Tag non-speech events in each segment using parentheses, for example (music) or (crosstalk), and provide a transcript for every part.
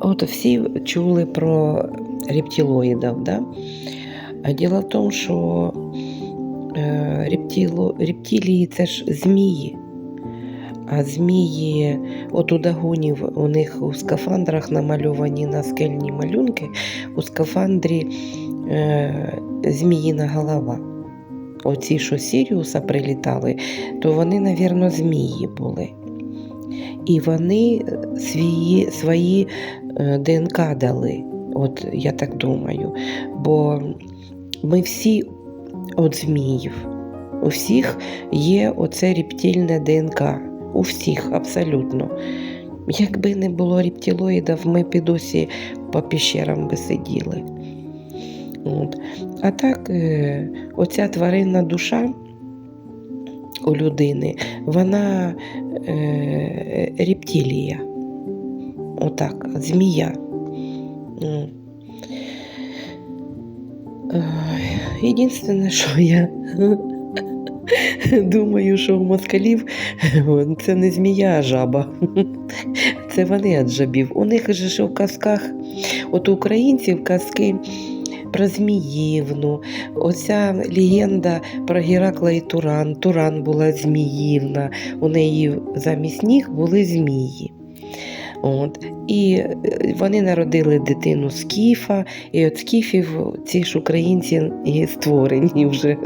От всі чули про рептилоїдів, да? Діло в тому, що е, рептило, рептилії це ж змії. А змії, от у дагунів у них у скафандрах намальовані наскельні малюнки, у скафандрі е, зміїна голова. Оці, що з Сіріуса прилітали, то вони, навірно, змії були. І вони свої, свої е, ДНК дали. От я так думаю. Бо ми всі от зміїв. У всіх є оце рептильне ДНК. У всіх абсолютно. Якби не було рептилоїдів, ми б і досі по піщерам би сиділи. От. А так, е, оця тваринна душа у людини, вона е, рептилія. Отак, змія. Єдине, що я (laughs) думаю, що у москалів (laughs) це не змія, а жаба. (laughs) Це вони від жабів. У них же ж у казках, от у українців казки про Зміївну. Оця легенда про Геракла і Туран. Туран була Зміївна, у неї замість ніг були змії. От. І е, вони народили дитину Скіфа, і от Скіфів ці ж українці і створені вже.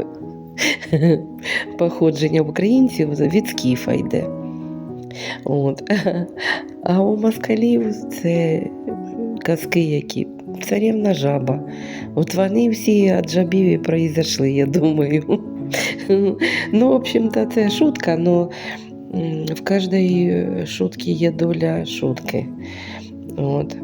(laughs) Походження українців від Скіфа йде. От. (laughs) А у москалів це казки, які царівна жаба. От вони всі від жабів і произошли, я думаю. Ну, в общем-то, це шутка, але в кожній шутці є доля шутки. От.